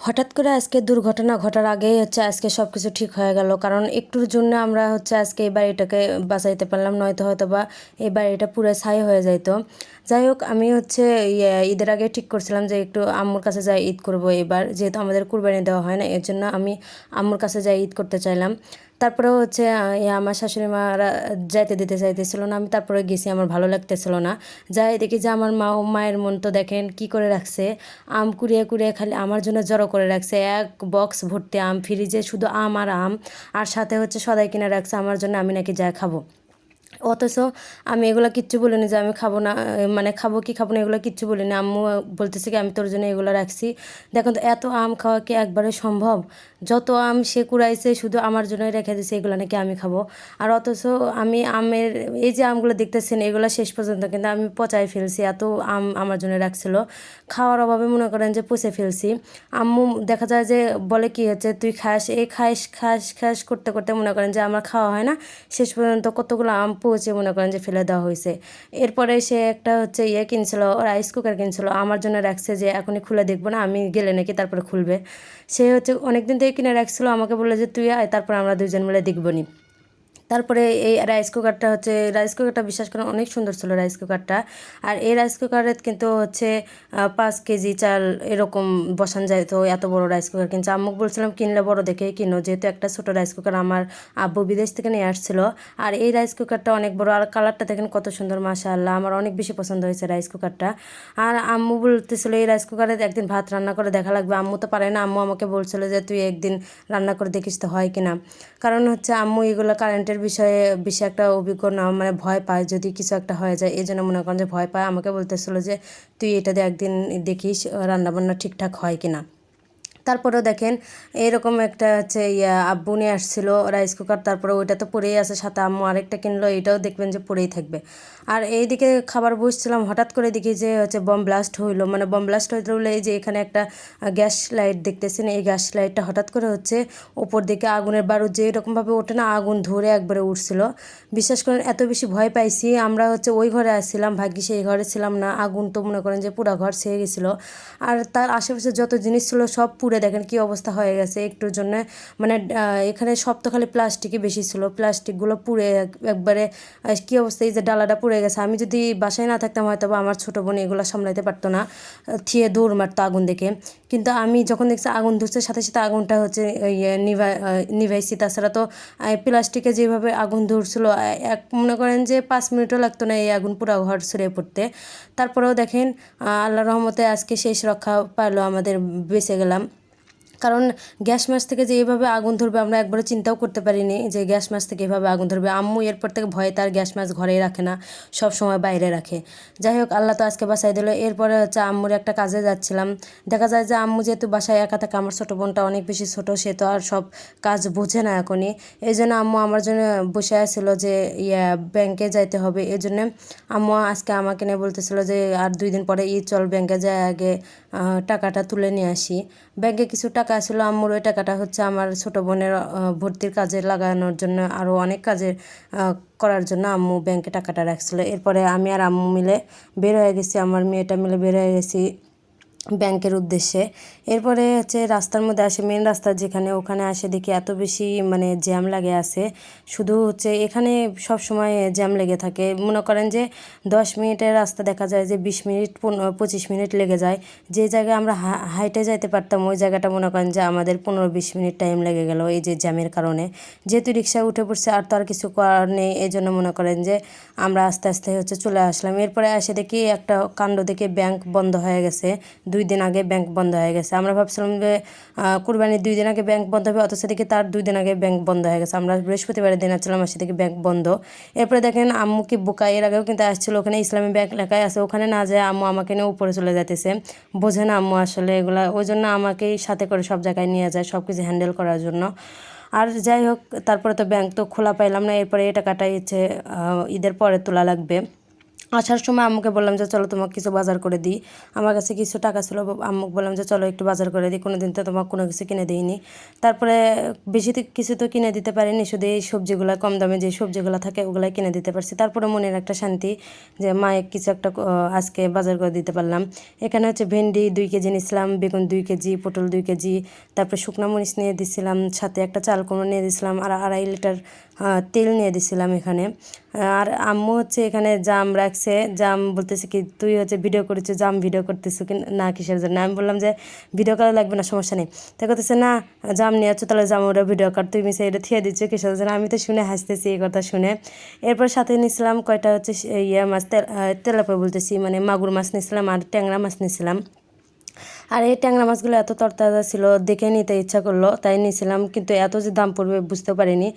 হঠাৎ করে আজকে দুর্ঘটনা ঘটার আগেই হচ্ছে আজকে সব কিছু ঠিক হয়ে গেল। কারণ একটুর জন্য আমরা হচ্ছে আজকে এই বাড়িটাকে বাঁচাইতে পারলাম নয়তো হয়তো বা এই বাড়িটা পুরো ছাই হয়ে যাইত। যাই হোক আমি হচ্ছে ইয়ে, ঈদের আগে ঠিক করছিলাম যে একটু আম্মুর কাছে যাই ঈদ করব এবার যেহেতু আমাদের কুরবানি দেওয়া হয় না এর জন্য আমি আম্মুর কাছে যাই ঈদ করতে চাইলাম। তারপরেও হচ্ছে আমার শাশুড়ি মারা যাইতে দিতে চাইতেছিল না, আমি তারপরে গেছি, আমার ভালো লাগতেছিল না। যাই দেখি যে আমার মা ও মায়ের মন তো দেখেন কি করে রাখছে, আম কুড়িয়ে কুড়িয়ে খালি আমার জন্য জড়ো করে রাখছে, এক বক্স ভর্তি আম ফ্রিজে শুধু আম আর আম, আর সাথে হচ্ছে সদাই কিনে রাখছে, আমার জন্য আমি নাকি যা খাব। অথচ আমি এগুলো কিচ্ছু বলিনি যে আমি খাব না মানে খাব কি খাব না, এগুলো কিচ্ছু বলিনি। আম্মু বলতেছে কি, আমি তোর জন্য এগুলো রাখছি। দেখুন তো, এত আম খাওয়া কি একবারে সম্ভব? যত আম সে কুড়াইছে, শুধু আমার জন্যই রেখে দিছে, এগুলো নাকি আমি খাব? আর অথচ আমি আমের, এই যে আমগুলো দেখতেছেন, এগুলো শেষ পর্যন্ত কিন্তু আমি পচাই ফেলছি, এত আম আমার জন্য রাখছিল। খাওয়ার অভাবে মনে করেন যে পচে ফেলছি। আম্মু দেখা যায় যে বলে কি হচ্ছে, তুই খাস এই খাস খাস খাস, করতে করতে মনে করেন যে আমার খাওয়া হয় না। শেষ পর্যন্ত কতগুলো আম পচে মনে করেন যে ফেলে দেওয়া হয়েছে। এরপরে সে একটা হচ্ছে ইয়ে কিনছিল রাইস কুকার কিনছিল। আমার জন্য রাখছে যে, এখনই খুলে দেখব না, আমি গেলে নাকি তারপরে খুলবে। সে হচ্ছে অনেকদিন থেকে কিনে রাখছিল, আমাকে বলল যে, তুই আয়, তারপর আমরা দুজন মিলে দেখব নি। তারপরে এই রাইস কুকারটা হচ্ছে রাইস কুকারটা বিশ্বাস করেন অনেক সুন্দর ছিল রাইস কুকারটা আর এই রাইস কুকারে কিন্তু হচ্ছে পাঁচ কেজি চাল এরকম বসান যায়। তো এত বড় রাইস কুকার কিন্তু আম্মুক বলছিলাম, কিনলে বড় দেখে কিনো। যেহেতু একটা ছোটো রাইস কুকার আমার আব্বু বিদেশ থেকে নিয়ে আসছিল। আর এই রাইস কুকারটা অনেক বড়। আর কালারটা দেখেন কত সুন্দর, মাশাআল্লাহ। আমার অনেক বেশি পছন্দ হয়েছে রাইস কুকারটা আর আম্মু বলতেছিল, এই রাইস কুকারে একদিন ভাত রান্না করে দেখা লাগবে। আম্মু তো পারে না। আম্মু আমাকে বলছিল যে, তুই একদিন রান্না করে দেখিস তো হয় কিনা? কারণ হচ্ছে আম্মু এগুলো কারেন্টের বিষয়ে বেশি একটা অভিজ্ঞ না মানে ভয় পায় যদি কিছু একটা হয়ে যায়। এই জন্য মনে করেন যে ভয় পায়। আমাকে বলতেছিল যে, তুই এটা দিয়ে একদিন দেখিস, রান্নাবান্না ঠিকঠাক হয় কিনা? তারপরেও দেখেন, এরকম একটা হচ্ছে ইয়া, আব্বু নিয়ে আসছিল রাইস কুকার তারপরে ওইটা তো পড়েই আছে, সাথে আম্মু আরেকটা কিনলো, এটাও দেখবেন যে পড়েই থাকবে। আর এইদিকে খাবার বসছিলাম হঠাৎ করে দেখি যে হচ্ছে বম ব্লাস্ট হইল মানে বম ব্লাস্ট হইতে হলে এই যে এখানে একটা গ্যাস লাইট দেখতেছেন, এই গ্যাস লাইটটা হঠাৎ করে হচ্ছে ওপর দিকে আগুনের বারুদ যে এরকমভাবে ওঠে না, আগুন ধরে একবারে উঠছিল। বিশ্বাস করেন, এত বেশি ভয় পাইছি, আমরা হচ্ছে ওই ঘরে আসছিলাম ভাগ্যি সেই ঘরে ছিলাম না, আগুন তো মনে করেন যে পুরা ঘর ছেয়ে গেছিল। আর তার আশেপাশে যত জিনিস ছিল সব পুড়ে দেখেন কি অবস্থা হয়ে গেছে। একটুর জন্য মানে এখানে সব তো খালি প্লাস্টিকই বেশি ছিল। প্লাস্টিকগুলো পুড়ে একবারে কি অবস্থা, এই যে ডালাটা পুড়ে গেছে। আমি যদি বাসায় না থাকতাম হয়তো বা আমার ছোটো বোন এগুলো সামলাইতে পারতো না, থিয়ে দৌড় মারতো আগুন দেখে। কিন্তু আমি যখন দেখছি আগুন ধরছে, সাথে সাথে আগুনটা হচ্ছে নিভা নিভাইছি। তাছাড়া তো প্লাস্টিকে যেভাবে আগুন ধরছিল এক, মনে করেন যে পাঁচ মিনিটও লাগতো না এই আগুন পুরো ঘর ছড়িয়ে পড়তে। তারপরেও দেখেন আল্লাহ রহমতে আজকে শেষ রক্ষা পাইলো, আমাদের বেঁচে গেলাম। কারণ গ্যাস মাছ থেকে যে এইভাবে আগুন ধরবে আমরা একবারও চিন্তাও করতে পারিনি যে গ্যাস মাছ থেকে এভাবে আগুন ধরবে। আম্মু এরপর থেকে ভয়ে তার গ্যাস মাছ ঘরেই রাখে না, সব সময় বাইরে রাখে। যাই হোক, আল্লাহ তো আজকে বাসায় দিল। এরপরে হচ্ছে আম্মুর একটা কাজে যাচ্ছিলাম। দেখা যায় যে আম্মু যেহেতু বাসায় একা থাকে, আমার ছোটো বোনটা অনেক বেশি ছোট, সে তো আর সব কাজ বোঝে না এখনই। এই জন্য আম্মু আমার জন্য বসে আসছিল যে, ইয়া, ব্যাংকে যাইতে হবে। এই জন্য আম্মু আজকে আমাকে নিয়ে বলতেছিল যে, আর দুই দিন পরে ঈদ, চল ব্যাংকে যায় আগে টাকাটা তুলে নিয়ে আসি। ব্যাংকে কিছু টাকা ছিল। আম্মুর ওই টাকাটা হচ্ছে আমার ছোট বোনের ভর্তির কাজে লাগানোর জন্য আরও অনেক কাজে করার জন্য আম্মু ব্যাংকে টাকাটা রাখছিল। এরপরে আমি আর আম্মু মিলে বের হয়ে গেছি। আমার মেয়েটা মিলে বের হয়ে গেছি। ব্যাংকের উদ্দেশ্যে। এরপরে হচ্ছে রাস্তার মধ্যে আসে মেন রাস্তা যেখানে ওখানে আসে দেখি এত বেশি মানে জ্যাম লাগে আছে। শুধু হচ্ছে এখানে সব সময় জ্যাম লেগে থাকে। মনে করেন যে দশ মিনিটের রাস্তা দেখা যায় যে বিশ মিনিট পঁচিশ মিনিট লেগে যায়। যে জায়গায় আমরা হাইটে যাইতে পারতাম, ওই জায়গাটা মনে করেন যে আমাদের পনেরো, বিশ মিনিট টাইম লেগে গেল এই যে জ্যামের কারণে। যেহেতু রিক্সায় উঠে পড়ছে, আর তো আর কিছু করার নেই এই জন্য মনে করেন যে আমরা আস্তে আস্তে হচ্ছে চলে আসলাম। এরপরে এসে দেখি একটা কাণ্ড দেখে ব্যাংক বন্ধ হয়ে গেছে। দুই দিন আগে ব্যাংক বন্ধ হয়ে গেছে। আমরা ভাবছিলাম যে কুরবানির দুই দিন আগে ব্যাংক বন্ধ হবে, অথচ দেখি তার দুই দিন আগে ব্যাংক বন্ধ হয়ে গেছে। আমরা বৃহস্পতিবারের দিন আসছিলাম আর সেদিকে ব্যাংক বন্ধ। এরপরে দেখেন আম্মু কি বোকা, এর আগেও কিন্তু আসছিল, ওখানে ইসলামী ব্যাংক লেখায় আছে, ওখানে না যায় আম্মু আমাকে নিয়ে উপরে চলে যেতেছে বোঝে না আম্মু আসলে এগুলা, ওই জন্য আমাকেই সাথে করে সব জায়গায় নিয়ে যায় সব কিছু হ্যান্ডেল করার জন্য। আর যাই হোক, তারপরে তো ব্যাংক তো খোলা পাইলাম না, এরপরে এই টাকাটাই হচ্ছে ঈদের পরে তোলা লাগবে। আসার সময় আম্মুকে বললাম যে, চলো তোমাকে কিছু বাজার করে দিই। আমার কাছে কিছু টাকা ছিল, আম্মুকে বললাম যে, চলো একটু বাজার করে দিই কোনো দিন তো তোমাকে কোনো কিছু কিনে দিইনি। তারপরে বেশি তো কিছু তো কিনে দিতে পারিনি, শুধু এই সবজিগুলো, কম দামে যে সবজিগুলো থাকে ওগুলাই কিনে দিতে পারছি। তারপরে মনের একটা শান্তি যে মায়ে কিছু একটা আজকে বাজার করে দিতে পারলাম। এখানে হচ্ছে ভেন্ডি দুই কেজি নিয়েছিলাম, বেগুন দুই কেজি, পটল দুই কেজি, তারপরে শুকনো মরিচ নিয়ে দিছিলাম, সাথে একটা চাল কুমড়ো নিয়ে দিছিলাম, আর আড়াই লিটার তেল নিয়ে দিছিলাম এখানে। আর আম্মু হচ্ছে এখানে জাম রাখছে। জাম বলতেছে কি, তুই হচ্ছে ভিডিও করেছিস জাম ভিডিও করতেছো কি না, কিসের জন্য? আমি বললাম যে ভিডিও করা লাগবে না, সমস্যা নেই। তাই করতেছে না, জাম নিয়ে আছো তাহলে জাম ওরা ভিডিও কর তুই মিশে এটা থিয়ে দিচ্ছ, কিসের জন্য? আমি তো শুনে হাসতেছি এই কথা শুনে। এরপর সাথে নিয়েছিলাম কয়টা হচ্ছে ইয়ে মাছ, তেল তেলাপা বলতেছি মানে মাগুর মাছ নিয়েছিলাম আর ট্যাংরা মাছ নিয়েছিলাম আর এই ট্যাংরা মাছগুলো এত তরতাজা ছিল, দেখে নিতে ইচ্ছা করল, তাই নিয়েছিলাম কিন্তু এত যে দাম পড়বে বুঝতে পারিনি।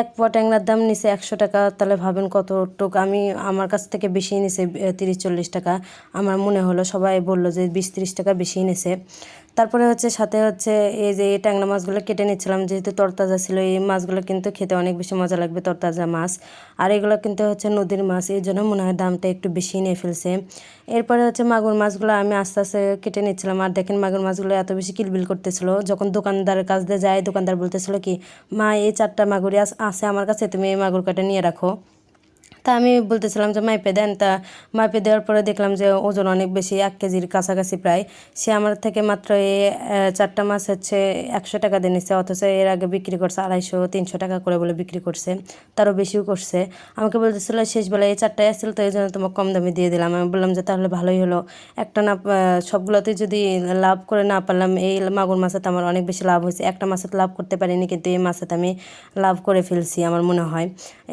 এক প ট্যাংরার দাম নিছে একশো টাকা, তাহলে ভাবেন কত টুক আমি, আমার কাছ থেকে বেশি নিছে তিরিশ চল্লিশ টাকা। আমার মনে হলো সবাই বলল যে বিশ তিরিশ টাকা বেশি নিছে। তারপরে হচ্ছে সাথে হচ্ছে এই যে এই ট্যাংরা মাছগুলো কেটে নিচ্ছিলাম, যেহেতু তরতাজা ছিল, এই মাছগুলো কিন্তু খেতে অনেক বেশি মজা লাগবে তরতাজা মাছ। আর এগুলো কিন্তু হচ্ছে নদীর মাছ, এই জন্য মনে হয় দামটা একটু বেশি নিয়ে ফেলছে। এরপরে হচ্ছে মাগুর মাছগুলো আমি আস্তে আস্তে কেটে নিচ্ছিলাম। আর দেখেন মাগুর মাছগুলো এত বেশি কিলবিল করতেছিল, যখন দোকানদারের কাছ দিয়ে যায়, দোকানদার বলতেছিল কি, মা, এই চারটা মাগুরি আছে আমার কাছে, তুমি এই মাগুর কাটা নিয়ে রাখো। তা আমি বলতেছিলাম যে মাইপে দেন। তা মাইপে দেওয়ার পরে দেখলাম যে ওজন অনেক বেশি, এক কেজির কাছাকাছি প্রায়। সে আমার থেকে মাত্র এই চারটা মাছ হচ্ছে একশো টাকা দিয়ে নিচ্ছে অথচ এর আগে বিক্রি করছে আড়াইশো, তিনশো টাকা করে বলে বিক্রি করছে, তারও বেশিও করছে। আমাকে বলতেছিল শেষবেলায় এই চারটায় আসছিল, তো এই জন্য তোমাকে কম দামে দিয়ে দিলাম। আমি বললাম যে তাহলে ভালোই হলো। একটা না সবগুলোতে যদি লাভ করে না পারলাম, এই মাগুর মাছে তো আমার অনেক বেশি লাভ হয়েছে। একটা মাছেতে লাভ করতে পারিনি, কিন্তু এই মাছেতে আমি লাভ করে ফেলছি, আমার মনে হয়।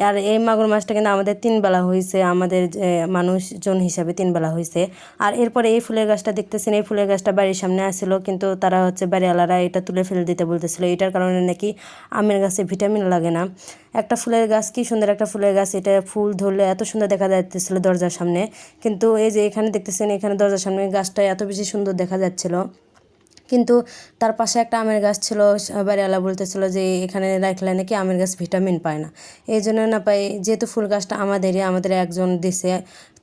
আর এই মাগুর মাছটা কিন্তু আমাদের তিন বেলা হয়েছে আমাদের মানুষজন হিসাবে তিন বেলা হয়েছে আর এরপরে এই ফুলের গাছটা দেখতেছেন, এই ফুলের গাছটা বাড়ির সামনে আসছিল কিন্তু তারা হচ্ছে বাড়িওয়ালারা এটা তুলে ফেলে দিতে বলতেছিল। এটার কারণে নাকি আমের গাছে ভিটামিন লাগে না। একটা ফুলের গাছ, কি সুন্দর একটা ফুলের গাছ, এটা ফুল ধরলে এত সুন্দর দেখা যাচ্ছিল দরজার সামনে। কিন্তু এই যে এখানে দেখতেছেন, এখানে দরজার সামনে গাছটা এত বেশি সুন্দর দেখা যাচ্ছিল। কিন্তু তার পাশে একটা আমের গাছ ছিল বাড়িওয়ালা বলতেছিল যে এখানে রাখলে নাকি আমের গাছ ভিটামিন পায় না। এই জন্য না পাই, যেহেতু ফুল গাছটা আমাদেরই, আমাদের একজন দিছে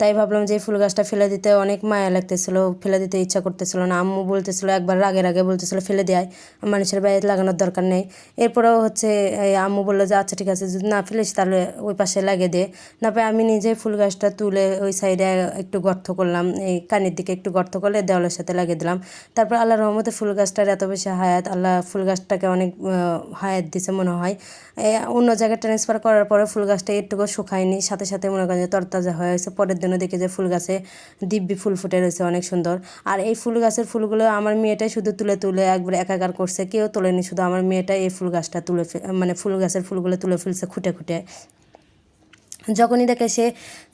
তাই ভাবলাম যে ফুল গাছটা ফেলে দিতে অনেক মায়া লাগতেছিল, ফেলে দিতে ইচ্ছা করতেছিল না। আম্মু বলতেছিল, একবার রাগের আগে বলতেছিল, ফেলে দেয় মানুষের বাড়িতে লাগানোর দরকার নেই। এরপরেও হচ্ছে, এই আম্মু বলল যে আচ্ছা ঠিক আছে, যদি না ফেলিস তাহলে ওই পাশে লাগিয়ে দে। না পাই আমি নিজে ফুল গাছটা তুলে ওই সাইডে একটু গর্ত করলাম, এই কানের দিকে একটু গর্ত করলে দেওয়ালের সাথে লাগিয়ে দিলাম। তারপর আল্লাহ রহমতে ফুল গাছটার এত বেশি হায়াত, আল্লাহ ফুল গাছটাকে অনেক হায়াত দিছে মনে হয়। অন্য জায়গায় ট্রান্সফার করার পরে ফুল গাছটা একটুকু শুকায়নি, সাথে সাথে মনে করেন যে তরতাজা হয়ে গেছে, পরের দিনও দেখে যে ফুল গাছে দিব্যি ফুল ফুটে রয়েছে, অনেক সুন্দর। আর এই ফুল গাছের ফুলগুলো আমার মেয়েটাই শুধু তুলে তুলে একবার একাকার করছে, কেউ তোলেনি, শুধু আমার মেয়েটাই এই ফুল গাছটা তুলে মানে ফুল গাছের ফুলগুলো তুলে ফেলছে খুঁটে খুঁটে। যখনই দেখে সে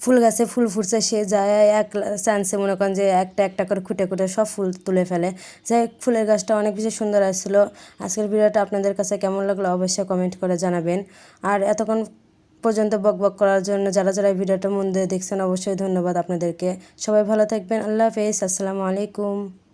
ফুল গাছে ফুল ফুটছে, সে যায় এক চান্সে মনে করেন যে একটা একটা করে খুঁটে খুঁটে সব ফুল তুলে ফেলে। যাই ফুলের গাছটা অনেক বেশি সুন্দর আসছিল। আজকের ভিডিওটা আপনাদের কাছে কেমন লাগল অবশ্যই কমেন্ট করে জানাবেন। আর এতক্ষণ পর্যন্ত বকবক বক করার জন্য যারা যারা ভিডিওটা মন দিয়ে দেখছেন, অবশ্যই ধন্যবাদ আপনাদেরকে। সবাই ভালো থাকবেন। আল্লাহ হাফেজ। আসসালামু আলাইকুম।